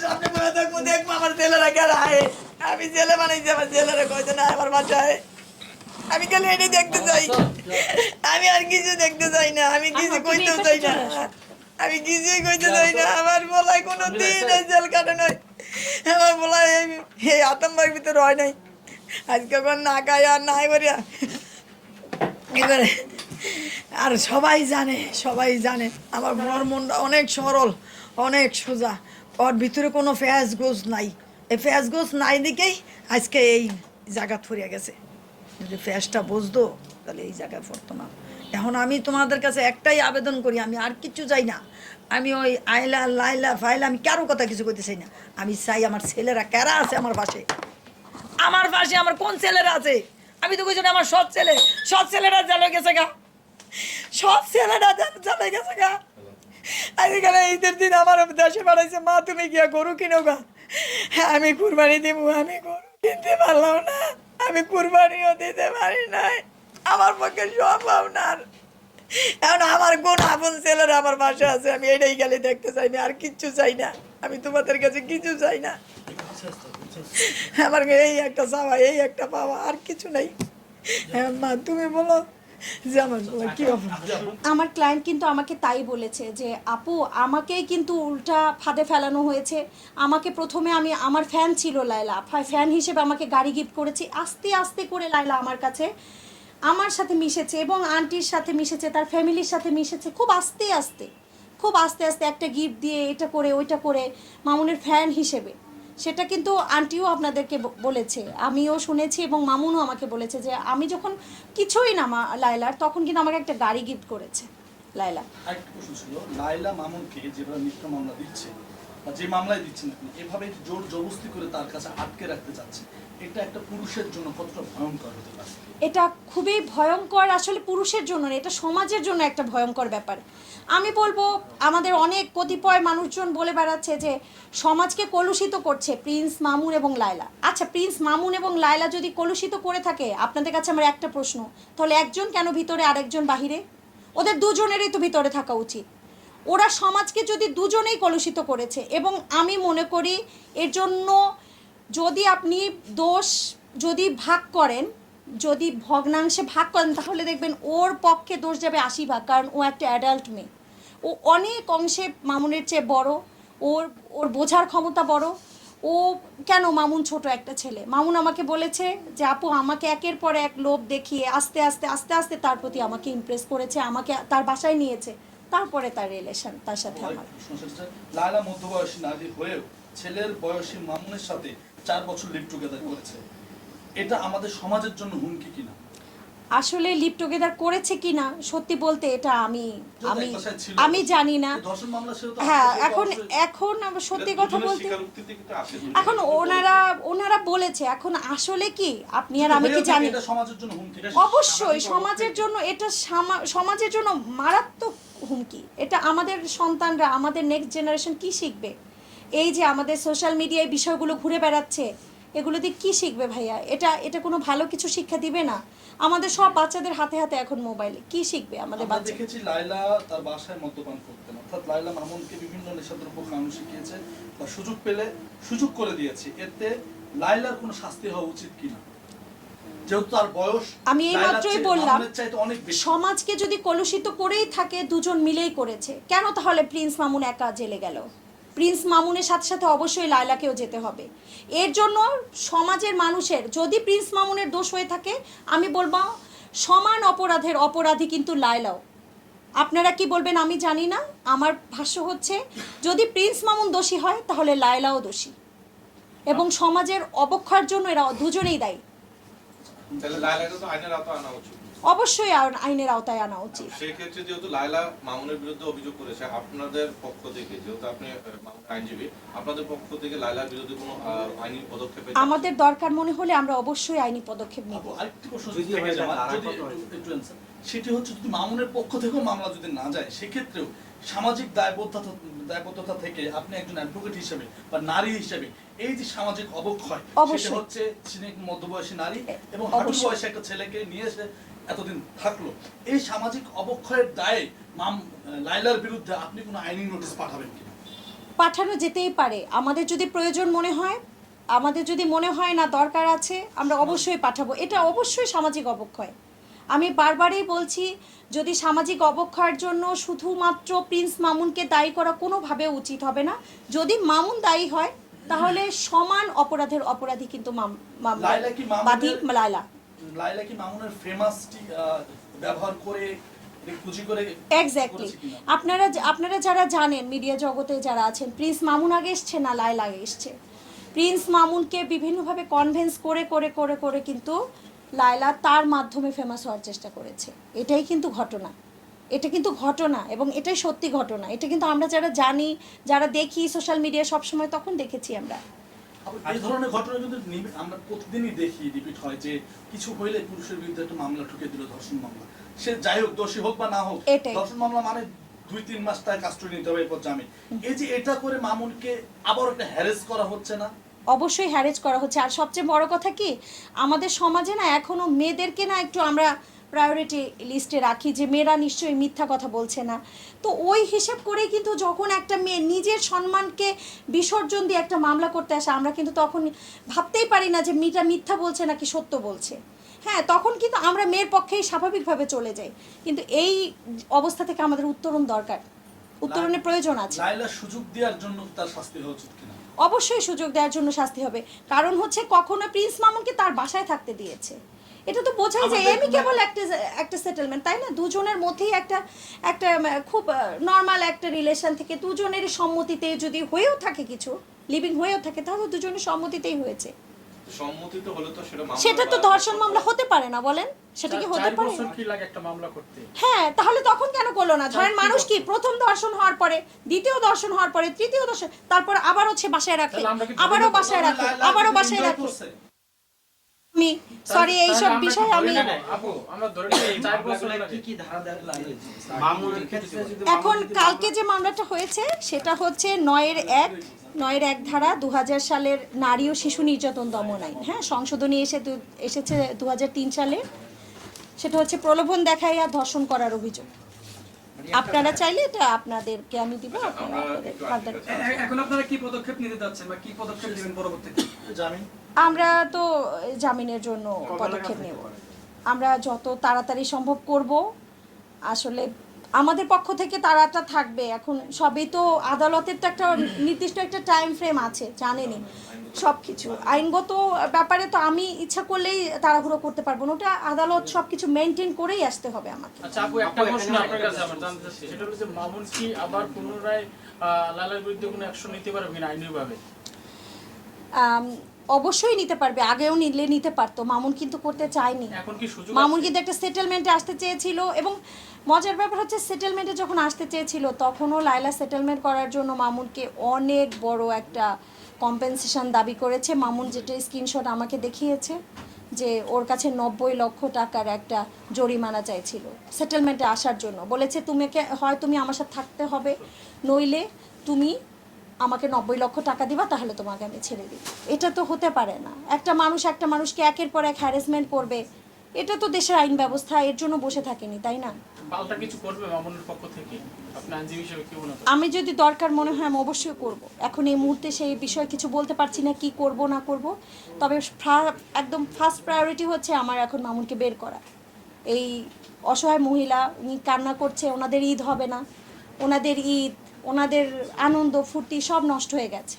সামনে বসে থাকব দেখব আমার ছেলেরা কেন আয় আমি ছেলে বানাইছি আমার ছেলেরা কইছে না আমার বাসায় আমি খালি এটি দেখতে চাই। আমি আর কিছু দেখতে চাই না আমি কিছু কইতেও চাই না। আমি কিছুই কইতে চাই না আমার বলাই কোনো দিন এই জেল কাটে নাই। আমার বলাই এই- এই আতঙ্কের ভিতরে হয় নাই। আজকে কোন না খাই আর নাই করিয়া। এবারে আর সবাই জানে সবাই জানে আমার মনের মনটা অনেক সরল অনেক সোজা। ওর ভিতরে কোনো ফ্যাস গোস নাই। এই ফ্যাস গোস নাই দিকেই আজকে এই জায়গা থরিয়া গেছে। যদি ফ্যাসটা বুঝতো তাহলে এই জায়গায় পড়তো না। এখন আমি তোমাদের কাছে একটাই আবেদন করি আমি আর কিছু চাই না। আমি ওই আইলা লাইলা ফাইলা আমি কারও কথা কিছু করতে চাই না। আমি চাই আমার ছেলেরা কারা আছে আমার পাশে? আমার পাশে আমার কোন ছেলেরা আছে? আমি তো কইছি না, আমার সৎ ছেলে। সৎ ছেলেরা জালে গেছে গা। সৎ ছেলেরা জালে গেছে গা। আজকাল ঈদের দিন আমার দেশে বাড়াইছে মা, তুমি গিয়া গরু কিনো গা হ্যাঁ আমি কুরবানি দিব আমি গরু কিনতে পারলাম না, আমি কুরবানিও দিতে পারি নাই। আমার পক্ষে সম্ভব না। এখন আমার কোন আপন ছেলেরা আমার পাশে আছে, আমি এটাই গেলে দেখতে চাই না, আর কিচ্ছু চাই না। আমি তোমাদের কাছে কিছু চাই না। আমার এই একটা চাওয়া, এই একটা পাওয়া, আর কিছু নাই। হ্যাঁ মা, তুমি বলো কি আমার ক্লায়েন্ট কিন্তু আমাকে তাই বলেছে যে, আপু, আমাকেই কিন্তু উল্টা ফাঁদে ফেলানো হয়েছে। আমাকে প্রথমে আমি, আমার ফ্যান ছিল লাইলা ফ্যান হিসেবে আমাকে গাড়ি গিফট করেছি। আস্তে আস্তে করে লাইলা আমার কাছে আমার সাথে মিশেছে এবং আন্টির সাথে মিশেছে, তার ফ্যামিলির সাথে মিশেছে খুব আস্তে আস্তে। খুব আস্তে আস্তে একটা গিফট দিয়ে এটা করে, ওইটা করে মামুনের ফ্যান হিসেবে। সেটা কিন্তু আন্টিও আপনাদেরকে বলেছে, আমিও শুনেছি এবং মামুনও আমাকে বলেছে যে আমি যখন কিছুই না লাইলার তখন কিন্তু আমাকে একটা গাড়ি গিফট করেছে, লায়লা। একটা প্রশ্ন ছিল লাইলা মামুনকে যেভাবে মিথ্যা মামলা দিচ্ছে যে মামলায় দিচ্ছেন আপনি, এভাবে জোর জবস্তি করে তার কাছে আটকে রাখতে চাচ্ছে এটা একটা পুরুষের জন্য কতটা ভয়ঙ্কর হতে পারে? এটা খুবই ভয়ঙ্কর, আসলে পুরুষের জন্য না, এটা সমাজের জন্য একটা ভয়ঙ্কর ব্যাপার। আমি বলব, আমাদের অনেক কতিপয় মানুষজন বলে বেড়াচ্ছে যে, সমাজকে কলুষিত করছে প্রিন্স মামুন এবং লায়লা। আচ্ছা প্রিন্স মামুন এবং লায়লা যদি কলুষিত করে থাকে, আপনাদের কাছে আমার একটা প্রশ্ন, তাহলে একজন কেন ভিতরে, আরেকজন বাহিরে? ওদের দুজনেরই তো ভিতরে থাকা উচিত। ওরা সমাজকে যদি দুজনেই কলুষিত করেছে, এবং আমি মনে করি এর জন্য যদি আপনি দোষ যদি ভাগ করেন, যদি ভগ্নাংশে ভাগ করেন, তাহলে দেখবেন ওর পক্ষে দোষ যাবে আশি ভাগ, কারণ ও একটা অ্যাডাল্ট মেয়ে। ও অনেক অংশে মামুনের চেয়ে বড়, ওর ওর বোঝার ক্ষমতা বড়। ও কেন মামুন ছোট একটা ছেলে? মামুন আমাকে বলেছে যে, আপু, আমাকে একের পর এক লোভ দেখিয়ে আস্তে আস্তে আস্তে আস্তে তার প্রতি আমাকে ইমপ্রেস করেছে, আমাকে তার বাসায় নিয়েছে। তারপরে তার রিলেশন তার সাথে আমার। লায়লা মধ্যবয়সী নারী হয়েও ছেলের বয়সী মামুনের সাথে চার বছর লিভ টুগেদার করেছে। এটা আমাদের সমাজের জন্য হুমকি কিনা? আসলে লিপ টুগেদার করেছে কিনা সত্যি বলতে এটা আমি আমি আমি জানি না। হ্যাঁ এখন এখন সত্যি কথা বলতে এখন ওনারা ওনারা বলেছে এখন আসলে কি? আপনি আর আমি কি জানি? অবশ্যই সমাজের জন্য এটা সমাজের জন্য মারাত্মক হুমকি। এটা আমাদের সন্তানরা আমাদের নেক্সট জেনারেশন কি শিখবে? এই যে আমাদের সোশ্যাল মিডিয়ায় বিষয়গুলো ঘুরে বেড়াচ্ছে এগুলো দিয়ে কি শিখবে ভাইয়া? এটা এটা কোনো ভালো কিছু শিক্ষা দিবে না? আমাদের সব বাচ্চাদের হাতে হাতে এখন মোবাইল কি শিখবে আমাদের বাচ্চা? দেখেছি লাইলা তার বাসায় মদ্যপান করতেন। অর্থাৎ লাইলা মামুনকে বিভিন্ন নেশাদ্রব্য খাওয়ানো শিখিয়েছে বা সুযোগ পেলে সুযোগ করে দিয়েছে। এতে লাইলার কোনো শাস্তি হওয়া উচিত কিনা? যেহেতু তার বয়স আমি এই মাত্রই বললাম সমাজকে যদি কলুষিত করেই থাকে দুজন মিলেই করেছে। কেন তাহলে প্রিন্স মামুন একা জেলে গেল? প্রিন্স মামুনের সাথে সাথে অবশ্যই লায়লাকেও যেতে হবে। এর জন্য সমাজের মানুষের যদি প্রিন্স মামুনের দোষ হয়ে থাকে আমি বলব সমান অপরাধের অপরাধী কিন্তু লায়লাও। আপনারা কি বলবেন আমি জানি না আমার ভাষ্য হচ্ছে যদি প্রিন্স মামুন দোষী হয় তাহলে লায়লাও দোষী। এবং সমাজের অবক্ষয়ের জন্য এরা দুজনেই দায়ী। তাহলে লায়লাকে তো আইনের আওতায় আনা উচিত। অবশ্যই আইনের আওতায় আনা উচিত। সেক্ষেত্রে যেহেতু লায়লা মামুনের বিরুদ্ধে অভিযোগ করেছে আপনাদের পক্ষ থেকে যেহেতু আপনি আইনজীবী আপনাদের পক্ষ থেকে লায়লার বিরুদ্ধে কোনো আইনি পদক্ষেপ আমাদের দরকার মনে হলে আমরা অবশ্যই আইনি পদক্ষেপ নিব। আরেকটি প্রশ্ন যদি একটু সেটি হচ্ছে যদি মামুনের পক্ষ থেকেও মামলা যদি না যায় সেক্ষেত্রেও সামাজিক দায়বদ্ধতা দায়বদ্ধতা থেকে আপনি একজন অ্যাডভোকেট হিসেবে বা নারী হিসেবে এই যে সামাজিক অবক্ষয় সেটা হচ্ছে মধ্যবয়সী নারী এবং হাঁটু বয়সে একটা ছেলেকে নিয়ে এসে এতদিন থাকল। এই সামাজিক অবক্ষয়ের দায়ে মাম লাইলার বিরুদ্ধে আপনি কোনো আইনি নোটিশ পাঠাবেন কিনা পাঠানো যেতেই পারে। আমাদের যদি প্রয়োজন মনে হয় আমাদের যদি মনে হয় না দরকার আছে আমরা অবশ্যই পাঠাবো। এটা অবশ্যই সামাজিক অবক্ষয়। আমি বারবারই বলছি যদি সামাজিক অবক্ষয়ের জন্য শুধুমাত্র প্রিন্স মামুনকে দায়ী করা কোনোভাবে উচিত হবে না। যদি মামুন দায়ী হয় তাহলে সমান অপরাধের অপরাধী কিন্তু মাম- লায়লা কি মামুনের- বাদী? লায়লা। কি মামুনের ফেমাসটি ব্যবহার করে এক্স্যাক্টলি আপনারা আপনারা যারা জানেন মিডিয়া জগতে যারা আছেন প্রিন্স মামুন আগে এসছে না লায়লা আগে এসছে? প্রিন্স মামুনকে বিভিন্নভাবে কনভেন্স করে করে করে করে কিন্তু লায়লা তার মাধ্যমে ফেমাস হওয়ার চেষ্টা করেছে। এটাই কিন্তু ঘটনা। এটা কিন্তু ঘটনা এবং এটাই সত্যি ঘটনা। এটা কিন্তু আমরা যারা জানি যারা দেখি সোশ্যাল মিডিয়া সবসময় তখন দেখেছি আমরা। এই ধরনের ঘটনা কিন্তু আমরা প্রতিদিনই দেখি রিপিট হয় যে কিছু হইলে পুরুষের বিরুদ্ধে একটা মামলা ঠুকে দিল ধর্ষণ মামলা। সে যাই হোক দোষী হোক বা না হোক এটাই। ধর্ষণ মামলা মানে দুই তিন মাস তার কাস্টডি নিতে হবে এরপর জামিন। এই যে এটা করে মামুনকে আবার একটা হ্যারেস করা হচ্ছে না? অবশ্যই হ্যারেজ করা হচ্ছে। আর সবচেয়ে বড় কথা কি আমাদের সমাজে না এখনও মেয়েদেরকে না একটু আমরা প্রায়োরিটি লিস্টে রাখি যে মেয়েরা নিশ্চয়ই মিথ্যা কথা বলছে না। তো ওই হিসেব করেই কিন্তু যখন একটা মেয়ে নিজের সম্মানকে বিসর্জন দিয়ে একটা মামলা করতে আসে আমরা কিন্তু তখন ভাবতেই পারি না যে মেয়েটা মিথ্যা বলছে নাকি সত্য বলছে। হ্যাঁ তখন কিন্তু আমরা মেয়ের পক্ষেই স্বাভাবিকভাবে চলে যাই। কিন্তু এই অবস্থা থেকে আমাদের উত্তরণ দরকার। উত্তরণের প্রয়োজন আছে। সুযোগ দেওয়ার জন্য তার শাস্তি হওয়া উচিত কিনা? অবশ্যই সুযোগ দেওয়ার জন্য শাস্তি হবে। কারণ হচ্ছে কখনো প্রিন্স মামুনকে তার বাসায় থাকতে দিয়েছে। এটা তো বোঝাই যায় এমি কেবল একটা একটা সেটেলমেন্ট তাই না? দুজনের মধ্যেই একটা একটা খুব নর্মাল একটা রিলেশন থেকে দুজনের সম্মতিতে যদি হয়েও থাকে কিছু লিভিং হয়েও থাকে তাহলে দুজনের সম্মতিতেই হয়েছে। সম্মতি তো হলে তো সেটা মামলা সেটা তো ধর্ষণ মামলা হতে পারে না বলেন? সেটা কি হতে পারে? বছর কি লাগে একটা মামলা করতে? হ্যাঁ তাহলে তখন কেন করল না? ধরেন মানুষ কি প্রথম দর্শন হওয়ার পরে দ্বিতীয় দর্শন হওয়ার পরে তৃতীয় দর্শন তারপর আবার হচ্ছে বাসায় রাখে আবারও বাসায় রাখে আবারও বাসায় রাখে। আমি সরি আমরা কি বিষয়ে আমি এখন কালকে যে মামলাটা হয়েছে সেটা হচ্ছে নয়ের এক নয়ের এক ধারা দু হাজার সালের নারী ও শিশু নির্যাতন দমন আইন। হ্যাঁ সংশোধনী এসে এসেছে দু হাজার তিন সালে। সেটা হচ্ছে প্রলোভন দেখাইয়া ধর্ষণ করার অভিযোগ। আপনারা চাইলে এটা আপনাদেরকে আমি দিব এ- এখন আপনারা কি পদক্ষেপ নিতে যাচ্ছেন বা কি পদক্ষেপ নেবেন পরবর্তীতে? জামিন? আমরা তো জামিনের জন্য পদক্ষেপ নেব। আমরা যত তাড়াতাড়ি সম্ভব করব। আসলে আমাদের পক্ষ থেকে তাড়াটা থাকবে। এখন সবই তো আদালতের তো একটা নির্দিষ্ট একটা টাইম ফ্রেম আছে জানেনই সব কিছু আইনগত ব্যাপারে তো আমি ইচ্ছা করলেই তাড়াহুড়ো করতে পারব না। ওটা আদালত সব কিছু মেনটেন করেই আসতে হবে আমাকে। আচ্ছা আপু একটা প্রশ্ন আপনার কাছে আমার জানতে সেটা হলো মামুন কি আবার পুনরায় লালার বিরুদ্ধে কোনো অ্যাকশন নিতে পারবে কিনা আইনিভাবে? আম, অবশ্যই নিতে পারবে আগেও নিলে নিতে পারতো মামুন কিন্তু করতে চায়নি। মামুন কিন্তু একটা সেটেলমেন্টে আসতে চেয়েছিল এবং মজার ব্যাপার হচ্ছে সেটেলমেন্টে যখন আসতে চেয়েছিল তখনও লাইলা সেটেলমেন্ট করার জন্য মামুনকে অনেক বড় একটা কম্পেনসেশন দাবি করেছে। মামুন যেটা স্ক্রিনশট আমাকে দেখিয়েছে যে ওর কাছে নব্বই লক্ষ টাকার একটা জরিমানা চাইছিল সেটেলমেন্টে আসার জন্য। বলেছে তুমিকে হয় তুমি আমার সাথে থাকতে হবে নইলে তুমি আমাকে নব্বই লক্ষ টাকা দিবা তাহলে তোমাকে আমি ছেড়ে দিই এটা তো হতে পারে না। একটা মানুষ একটা মানুষকে একের পর এক হ্যারাসমেন্ট করবে। এটা তো দেশের আইন ব্যবস্থা এর জন্য বসে থাকেনি তাই না? পাল্টা কিছু করবে মামুনের পক্ষ থেকে? আপনি আইনজীবী হিসেবে কি মনে আমি যদি দরকার মনে হয় আমি অবশ্যই করব। এখন এই মুহূর্তে সেই বিষয়ে কিছু বলতে পারছি না কি করব না করব। তবে একদম ফার্স্ট প্রায়োরিটি হচ্ছে আমার এখন মামুনকে বের করা। এই অসহায় মহিলা উনি কান্না করছে ওনাদের ঈদ হবে না। ওনাদের ঈদ ওনাদের আনন্দ ফুর্তি সব নষ্ট হয়ে গেছে।